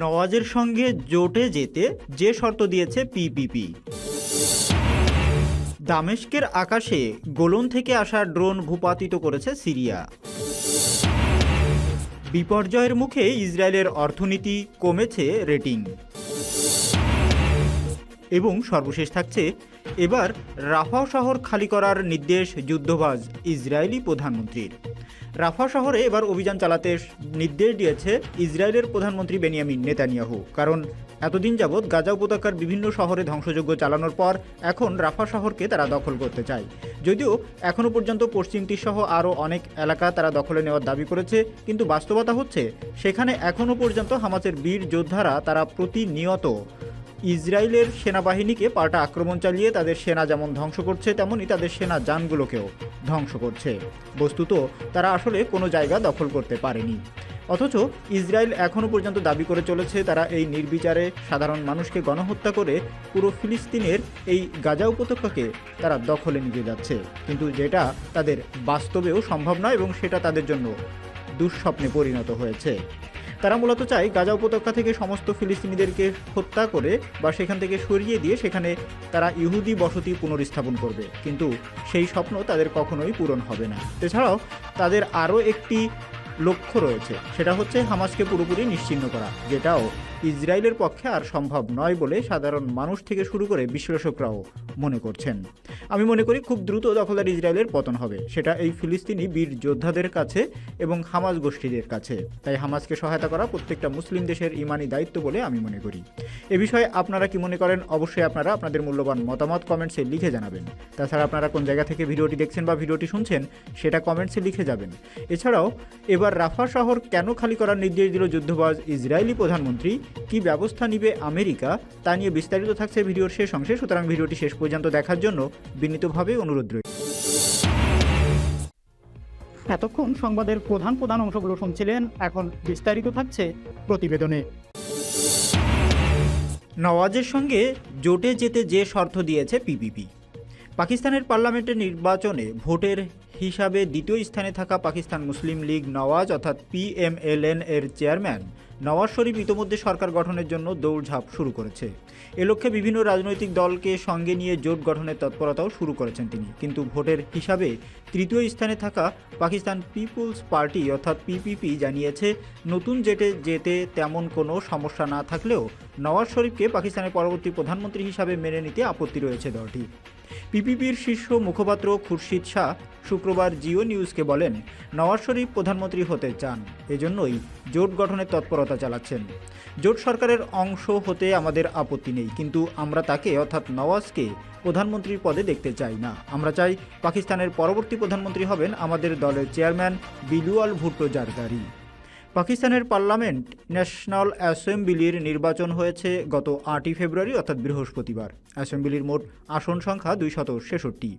নওয়াজের সঙ্গে জোটে যেতে যে শর্ত দিয়েছে পিপিপি দামেস্কের আকাশে গোলন থেকে আসা ড্রোন ভূপাতিত করেছে সিরিয়া। বিপর্যয়ের মুখে ইসরায়েলের অর্থনীতি কমেছে রেটিং। এবং সর্বশেষ থাকছে, এবার রাফা শহর খালি করার নির্দেশ যুদ্ধবাজ ইসরায়েলি প্রধানমন্ত্রীর। রাফা শহরে এবার অভিযান চালাতে নির্দেশ দিয়েছে ইসরায়েলের প্রধানমন্ত্রী বেনিয়ামিন নেতানিয়াহু। কারণ এতদিন যাবৎ গাজা উপত্যকার বিভিন্ন শহরে ধ্বংসযজ্ঞ চালানোর পর এখন রাফা শহরকে তারা দখল করতে চায়। যদিও এখনও পর্যন্ত পশ্চিম তীরসহ আরও অনেক এলাকা তারা দখলে নেওয়ার দাবি করেছে, কিন্তু বাস্তবতা হচ্ছে সেখানে এখনও পর্যন্ত হামাসের বীর যোদ্ধারা তারা প্রতিনিয়ত ইসরায়েলের সেনাবাহিনীকে পাল্টা আক্রমণ চালিয়ে তাদের সেনা যেমন ধ্বংস করছে, তেমনই তাদের সেনা যানগুলোকেও ধ্বংস করছে। বস্তুত, তারা আসলে কোনো জায়গা দখল করতে পারেনি। অথচ ইসরায়েল এখনও পর্যন্ত দাবি করে চলেছে, তারা এই নির্বিচারে সাধারণ মানুষকে গণহত্যা করে পুরো ফিলিস্তিনের এই গাজা উপত্যকাকে তারা দখলে নিয়ে যাচ্ছে। কিন্তু যেটা তাদের বাস্তবেও সম্ভব নয় এবং সেটা তাদের জন্য দুঃস্বপ্নে পরিণত হয়েছে। তারা মূলত চায় গাজা উপত্যকা থেকে সমস্ত ফিলিস্তিনিদেরকে হত্যা করে বা সেখান থেকে সরিয়ে দিয়ে সেখানে তারা ইহুদি বসতি পুনরস্থাপন করবে। কিন্তু সেই স্বপ্ন তাদের কখনোই পূরণ হবে না। এছাড়াও তাদের আরও একটি লক্ষ্য রয়েছে। সেটা হচ্ছে হামাসকে পুরোপুরি নিশ্চিন্ন করা, যেটাও ইসরায়েলের পক্ষে আর সম্ভব নয় বলে সাধারণ মানুষ থেকে শুরু করে বিশ্লেষকরাও মনে করছেন। আমি মনে করি খুব দ্রুত দখলদার ইসরায়েলের পতন হবে। সেটা এই ফিলিস্তিনি বীর যোদ্ধাদের কাছে এবং হামাজ গোষ্ঠীদের কাছে। তাই হামাজকে সহায়তা করা প্রত্যেকটা মুসলিম দেশের ইমানি দায়িত্ব বলে আমি মনে করি। এ বিষয়ে আপনারা কি মনে করেন? অবশ্যই আপনারা আপনাদের মূল্যবান মতামত কমেন্টসে লিখে জানাবেন। তাছাড়া আপনারা কোন জায়গা থেকে ভিডিওটি দেখছেন বা ভিডিওটি শুনছেন, সেটা কমেন্টসে লিখে যাবেন। এছাড়াও, এবার রাফা শহর কেন খালি করার নির্দেশ দিল যুদ্ধবাজ ইসরায়েলি প্রধানমন্ত্রী? কি ব্যবস্থা নিবে আমেরিকা তা নিয়ে বিস্তারিত থাকছে ভিডিওর শেষ অংশে। সুতরাং ভিডিওটি শেষ পর্যন্ত দেখার জন্য বিনীতভাবে অনুরোধ রইল। এতক্ষণ সংবাদের প্রধান প্রধান অংশগুলো শুনছিলেন এখন বিস্তারিত থাকছে প্রতিবেদনে। নওয়াজের সঙ্গে জোটে যেতে যে শর্ত দিয়েছে পিপিপি। পাকিস্তানের পার্লামেন্টের নির্বাচনে ভোটের হিসাবে দ্বিতীয় স্থানে থাকা পাকিস্তান মুসলিম লীগ নওয়াজ অর্থাৎ পিএমএলএন এর চেয়ারম্যান নওয়াজ শরীফ ইতোমধ্যে সরকার গঠনের জন্য দৌড়ঝাঁপ শুরু করেছে। এ লক্ষ্যে বিভিন্ন রাজনৈতিক দলকে সঙ্গে নিয়ে জোট গঠনের তৎপরতাও শুরু করেছেন তিনি। কিন্তু ভোটের হিসাবে তৃতীয় স্থানে থাকা পাকিস্তান পিপুলস পার্টি অর্থাৎ পিপিপি জানিয়েছে, নতুন জেটে যেতে তেমন কোনো সমস্যা না থাকলেও নওয়াজ শরীফকে পাকিস্তানের পরবর্তী প্রধানমন্ত্রী হিসাবে মেনে নিতে আপত্তি রয়েছে দলটি। পিপিপির শীর্ষ মুখপাত্র খুরশিদ শাহ শুক্রবার জিও নিউজকে বলেন, নওয়াজ শরীফ প্রধানমন্ত্রী হতে চান। এজন্যই জোট গঠনের তৎপরতা চালাচ্ছেন। জোট সরকারের অংশ হতে আমাদের আপত্তি নেই, কিন্তু আমরা তাকে অর্থাৎ নওয়াজকে প্রধানমন্ত্রীর পদে দেখতে চাই না। আমরা চাই পাকিস্তানের পরবর্তী প্রধানমন্ত্রী হবেন আমাদের দলের চেয়ারম্যান বিলুয়াল ভুট্টো জারদারি। পাকিস্তানের পার্লামেন্ট ন্যাশনাল অ্যাসেম্বলির নির্বাচন হয়েছে গত আটই ফেব্রুয়ারি, অর্থাৎ বৃহস্পতিবার। অ্যাসেম্বলির মোট আসন সংখ্যা দুইশত ছেষট্টি।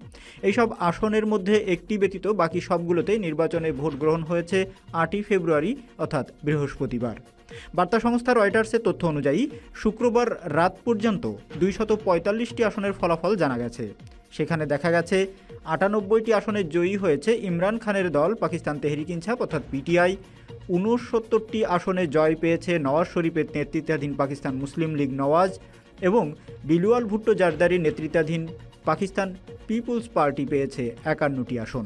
এইসব আসনের মধ্যে একটি ব্যতীত বাকি সবগুলোতেই নির্বাচনে ভোট গ্রহণ হয়েছে আটই ফেব্রুয়ারি, অর্থাৎ বৃহস্পতিবার। বার্তা সংস্থা রয়টার্সের তথ্য অনুযায়ী, শুক্রবার রাত পর্যন্ত দুইশত পঁয়তাল্লিশটি আসনের ফলাফল জানা গেছে। সেখানে দেখা গেছে, আটানব্বইটি আসনে জয়ী হয়েছে ইমরান খানের দল, পাকিস্তান তেহরিক ইনসাফ, অর্থাৎ পিটিআই উনসত্তরটি আসনে জয় পেয়েছে নওয়াজ শরীফের নেতৃত্বাধীন পাকিস্তান মুসলিম লীগ নওয়াজ এবং বিলুয়াল ভুট্টো জারদারির নেতৃত্বাধীন পাকিস্তান পিপুলস পার্টি পেয়েছে একান্নটি আসন।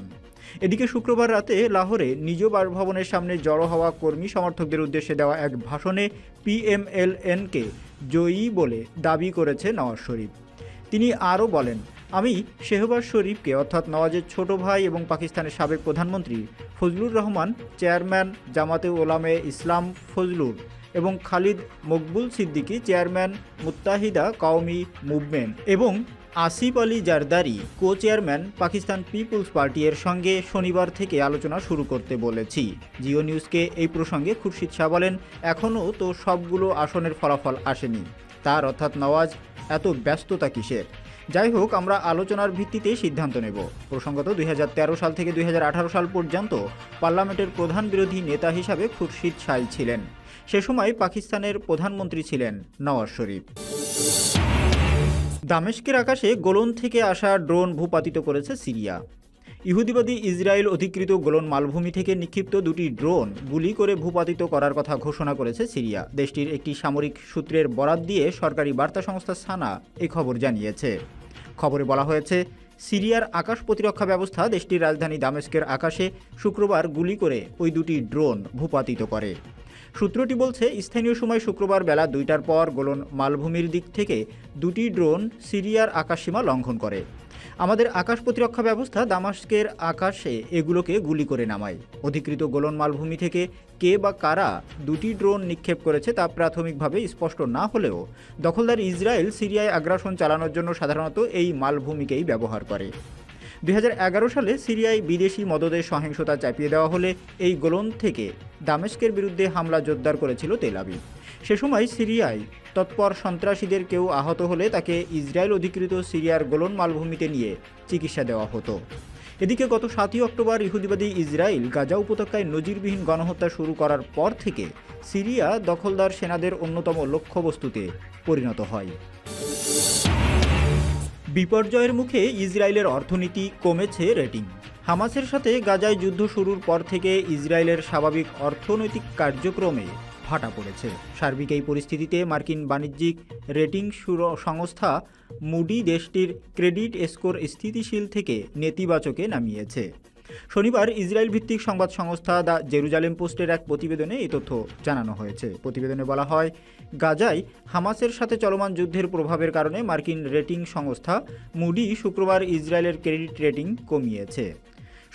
এদিকে শুক্রবার রাতে লাহোরে নিজ বাসভবনের সামনে জড়ো হওয়া কর্মী সমর্থকদের উদ্দেশ্যে দেওয়া এক ভাষণে পিএমএলএনকে জয়ী বলে দাবি করেছে নওয়াজ শরীফ। তিনি আরও বলেন আমি শেহবাজ শরীফকে, অর্থাৎ নওয়াজের ছোট ভাই এবং পাকিস্তানের সাবেক প্রধানমন্ত্রী ফজলুর রহমান, চেয়ারম্যান জামাতে ওলামে ইসলাম ফজলুর এবং খালিদ মকবুল সিদ্দিকী, চেয়ারম্যান মুত্তাহিদা কওমি মুভমেন্ট এবং Asif Ali Zardari co chairman Pakistan people's party এর সঙ্গে শনিবার থেকে আলোচনা শুরু করতে বলেছি। জিও নিউজকে এই প্রসঙ্গে খুরশিদ শাহ বলেন, এখনও তো সবগুলো আসনের ফলাফল আসেনি। তার, অর্থাৎ নওয়াজ, এত ব্যস্ততা কিসের? যাই হোক, আমরা আলোচনার ভিত্তিতে সিদ্ধান্ত নেব। প্রসঙ্গত দুই হাজার তেরো সাল থেকে দুই হাজার আঠারো সাল পর্যন্ত পার্লামেন্টের প্রধান বিরোধী নেতা হিসাবে খুরশিদ শাইল ছিলেন। সে সময় পাকিস্তানের প্রধানমন্ত্রী ছিলেন নওয়াজ শরীফ। দামেস্কের আকাশে গোলন থেকে আসা ড্রোন ভূপাতিত করেছে সিরিয়া। ইহুদিবাদী ইসরায়েল অধিকৃত গোলন মালভূমি থেকে নিক্ষিপ্ত দুটি ড্রোন গুলি করে ভূপাতিত করার কথা ঘোষণা করেছে সিরিয়া। দেশটির একটি সামরিক সূত্রের বরাত দিয়ে সরকারি বার্তা সংস্থা সানা এই খবর জানিয়েছে। খবরে বলা হয়েছে, সিরিয়ার আকাশ প্রতিরক্ষা ব্যবস্থা দেশটির রাজধানী দামেস্কের আকাশে শুক্রবার গুলি করে ওই দুটি ড্রোন ভূপাতিত করে। সূত্রটি বলছে, স্থানীয় সময় শুক্রবার বেলা দুইটার পর গোলন মালভূমির দিক থেকে দুটি ড্রোন সিরিয়ার আকাশসীমা লঙ্ঘন করে। আমাদের আকাশ প্রতিরক্ষা ব্যবস্থা দামাস্কের আকাশে এগুলোকে গুলি করে নামায়। অধিকৃত গোলন মালভূমি থেকে কে বা কারা দুটি ড্রোন নিক্ষেপ করেছে তা প্রাথমিকভাবে স্পষ্ট না হলেও দখলদার ইসরায়েল সিরিয়ায় আগ্রাসন চালানোর জন্য সাধারণত এই মালভূমিকেই ব্যবহার করে। দু হাজার এগারো সালে সিরিয়ায় বিদেশি মদদের সহিংসতা চাপিয়ে দেওয়া হলে এই গোলন থেকে দামেস্কের বিরুদ্ধে হামলা জোরদার করেছিল তেলাবি সে সময় সিরিয়ায় তৎপর সন্ত্রাসীদের কেউ আহত হলে তাকে ইসরায়েল অধিকৃত সিরিয়ার গোলন মালভূমিতে নিয়ে চিকিৎসা দেওয়া হতো। এদিকে গত সাতই অক্টোবর ইহুদিবাদী ইসরায়েল গাজা উপত্যকায় নজিরবিহীন গণহত্যা শুরু করার পর থেকে সিরিয়া দখলদার সেনাদের অন্যতম লক্ষ্যবস্তুতে পরিণত হয়। বিপর্যয়ের মুখে ইসরায়েলের অর্থনীতি কমেছে রেটিং। হামাসের সাথে গাজায় যুদ্ধ শুরুর পর থেকে ইসরায়েলের স্বাভাবিক অর্থনৈতিক কার্যক্রমে ভাটা পড়েছে। সার্বিক এই পরিস্থিতিতে মার্কিন বাণিজ্যিক রেটিং সংস্থা মুডি দেশটির ক্রেডিট স্কোর স্থিতিশীল থেকে নেতিবাচকে নামিয়েছে। শনিবার ইসরায়েল ভিত্তিক সংবাদ সংস্থা দ্য জেরুজালেম পোস্টের এক প্রতিবেদনে এই তথ্য জানানো হয়েছে। প্রতিবেদনে বলা হয়, গাজায় হামাসের সাথে চলমান যুদ্ধের প্রভাবের কারণে মার্কিন রেটিং সংস্থা মুডি শুক্রবার ইসরায়েলের ক্রেডিট রেটিং কমিয়েছে।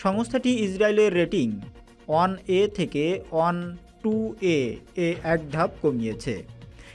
সংস্থাটি ইসরায়েলের রেটিং ওয়ান এ থেকে ওয়ান টু এ এক ধাপ কমিয়েছে।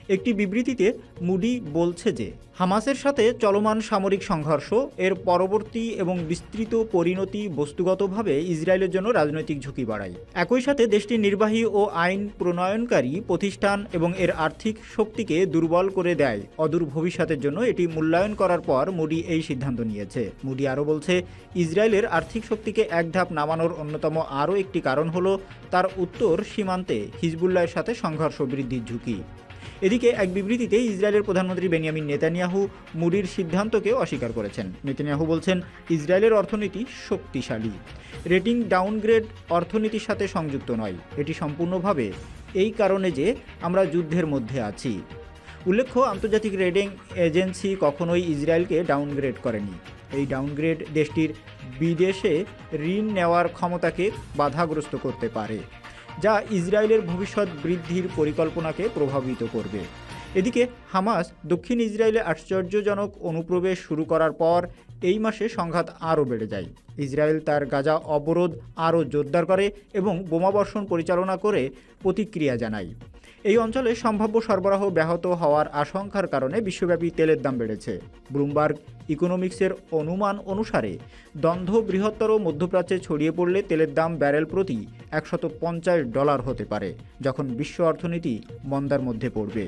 একটি বিবৃতিতে মুডি বলছে যে, হামাসের সাথে চলমান সামরিক সংঘর্ষ, এর পরবর্তী এবং বিস্তৃত পরিণতি বস্তুগতভাবে ইসরায়েলের জন্য রাজনৈতিক ঝুঁকি বাড়ায়। একই সাথে দেশটির নির্বাহী ও আইন প্রণয়নকারী প্রতিষ্ঠান এবং এর আর্থিক শক্তিকে দুর্বল করে দেয়। অদূর ভবিষ্যতের জন্য এটি মূল্যায়ন করার পর মুডি এই সিদ্ধান্ত নিয়েছে। মুডি আরও বলছে, ইসরায়েলের আর্থিক শক্তিকে এক ধাপ নামানোর অন্যতম আরও একটি কারণ হল, তার উত্তর সীমান্তে হিজবুল্লাহের সাথে সংঘর্ষ বৃদ্ধির ঝুঁকি। এদিকে এক বিবৃতিতে ইসরায়েলের প্রধানমন্ত্রী বেনিয়ামিন নেতানিয়াহু মুডির সিদ্ধান্তকে অস্বীকার করেছেন। নেতানিয়াহু বলছেন, ইসরায়েলের অর্থনীতি শক্তিশালী। রেটিং ডাউনগ্রেড অর্থনীতির সাথে সংযুক্ত নয়। এটি সম্পূর্ণভাবে এই কারণে যে আমরা যুদ্ধের মধ্যে আছি। উল্লেখ্য, আন্তর্জাতিক রেটিং এজেন্সি কখনোই ইসরায়েলকে ডাউনগ্রেড করেনি। এই ডাউনগ্রেড দেশটির বিদেশে ঋণ নেওয়ার ক্ষমতাকে বাধাগ্রস্ত করতে পারে। যা ইসরায়েলের ভবিষ্যৎ বৃদ্ধির পরিকল্পনাকে প্রভাবিত করবে। এদিকে হামাস দক্ষিণ ইসরায়েলে আশ্চর্যজনক অনুপ্রবেশ শুরু করার পর এই মাসে সংঘাত আরও বেড়ে যায়। ইসরায়েল তার গাজা অবরোধ আরও জোরদার করে এবং বোমাবর্ষণ পরিচালনা করে প্রতিক্রিয়া জানায়। এই অঞ্চলে সম্ভাব্য সরবরাহ ব্যাহত হওয়ার আশঙ্কার কারণে বিশ্বব্যাপী তেলের দাম বেড়েছে। ব্লুমবার্গ ইকোনমিক্সের অনুমান অনুসারে, দ্বন্দ্ব বৃহত্তর মধ্যপ্রাচ্যে ছড়িয়ে পড়লে তেলের দাম ব্যারেল প্রতি একশত পঞ্চাশ ডলার হতে পারে, যখন বিশ্ব অর্থনীতি মন্দার মধ্যে পড়বে।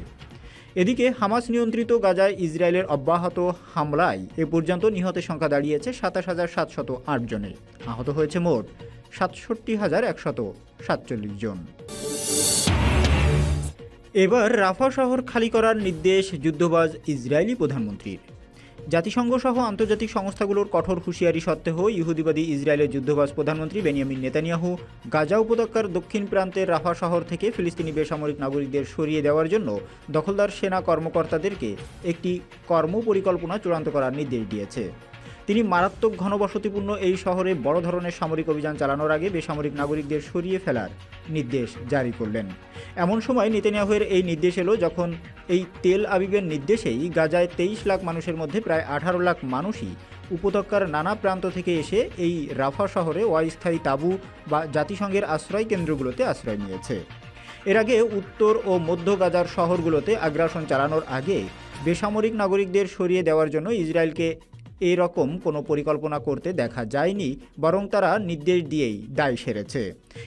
এদিকে, হামাস নিয়ন্ত্রিত গাজায় ইসরায়েলের অব্যাহত হামলায় এ পর্যন্ত নিহতের সংখ্যা দাঁড়িয়েছে সাতাশ হাজার সাতশত আট জনে আহত হয়েছে মোট সাতষট্টি হাজার একশত সাতচল্লিশ জন। এবার রাফা শহর খালি করার নির্দেশ যুদ্ধবাজ ইসরায়েলি প্রধানমন্ত্রীর। জাতিসংঘ সহ আন্তর্জাতিক সংস্থাগুলোর কঠোর হুঁশিয়ারি সত্ত্বেও ইহুদিবাদী ইসরায়েলের যুদ্ধবাজ প্রধানমন্ত্রী বেনিয়ামিন নেতানিয়াহু গাজা উপত্যকার দক্ষিণ প্রান্তের রাফা শহর থেকে ফিলিস্তিনি বেসামরিক নাগরিকদের সরিয়ে দেওয়ার জন্য দখলদার সেনা কর্মকর্তাদেরকে একটি কর্মপরিকল্পনা চূড়ান্ত করার নির্দেশ দিয়েছে। তিনি মারাত্মক ঘনবসতিপূর্ণ এই শহরে বড় ধরনের সামরিক অভিযান চালানোর আগে বেসামরিক নাগরিকদের সরিয়ে ফেলার নির্দেশ জারি করলেন। এমন সময় নেতানিয়াহুয়ের এই নির্দেশ এলো যখন এই তেল আবিবের নির্দেশেই গাজায় তেইশ লাখ মানুষের মধ্যে প্রায় আঠারো লাখ মানুষই উপত্যকার নানা প্রান্ত থেকে এসে এই রাফা শহরে অস্থায়ী তাঁবু বা জাতিসংঘের আশ্রয় কেন্দ্রগুলোতে আশ্রয় নিয়েছে। এর আগে উত্তর ও মধ্য গাজার শহরগুলোতে আগ্রাসন চালানোর আগে বেসামরিক নাগরিকদের সরিয়ে দেওয়ার জন্য ইসরায়েলকে এরকম কোনো পরিকল্পনা করতে দেখা যায়নি, বরং তারা নির্দেশ দিয়েই দায় সেরেছে।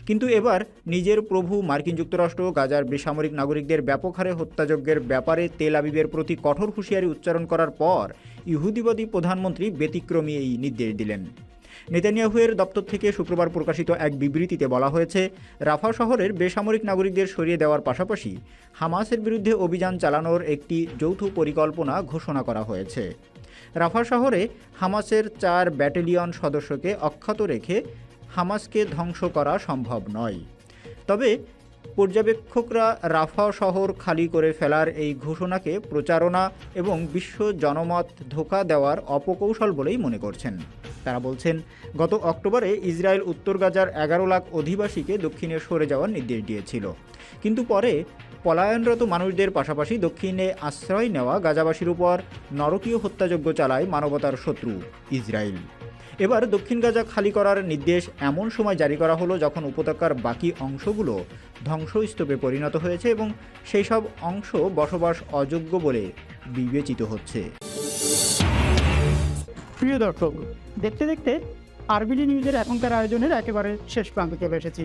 কিন্তু এবার নিজের প্রভু মার্কিন যুক্তরাষ্ট্র, গাজার বেসামরিক নাগরিকদের ব্যাপক হারে হত্যাযজ্ঞের ব্যাপারে তেল আবিবের প্রতি কঠোর হুঁশিয়ারি উচ্চারণ করার পর ইহুদিবাদী প্রধানমন্ত্রী ব্যতিক্রমী এই নির্দেশ দিলেন। নেতানিয়াহুয়ের দপ্তর থেকে শুক্রবার প্রকাশিত এক বিবৃতিতে বলা হয়েছে, রাফা শহরের বেসামরিক নাগরিকদের সরিয়ে দেওয়ার পাশাপাশি হামাসের বিরুদ্ধে অভিযান চালানোর একটি যৌথ পরিকল্পনা ঘোষণা করা হয়েছে। রাফা শহরে হামাসের চার ব্যাটালিয়ন সদস্যকে অক্ষত রেখে হামাসকে ধ্বংস করা সম্ভব নয়। তবে পর্যবেক্ষকরা রাফা শহর খালি করে ফেলার এই ঘোষণাকে প্রচারণা এবং বিশ্ব জনমত ধোকা দেওয়ার অপকৌশল বলেই মনে করছেন। তারা বলছেন, গত অক্টোবরে ইসরায়েল উত্তর গাজার এগারো লাখ অধিবাসীকে দক্ষিণে সরে যাওয়ার নির্দেশ দিয়েছিল। কিন্তু পরে পলায়নরত মানুষদের পাশাপাশি দক্ষিণে আশ্রয় নেওয়া গাজাবাসীর উপর নরকীয় হত্যাযজ্ঞ চালায় মানবতার শত্রু ইসরায়েল। এবার দক্ষিণ গাজা খালি করার নির্দেশ এমন সময় জারি করা হলো যখন উপত্যকার বাকি অংশগুলো ধ্বংসস্তূপে পরিণত হয়েছে এবং সেই সব অংশ বসবাস অযোগ্য বলে বিবেচিত হচ্ছে। প্রিয় দর্শক, দেখতে দেখতে আরবিডি নিউজের এখনকার আয়োজনের একেবারে শেষ প্রান্তে চলে এসেছি।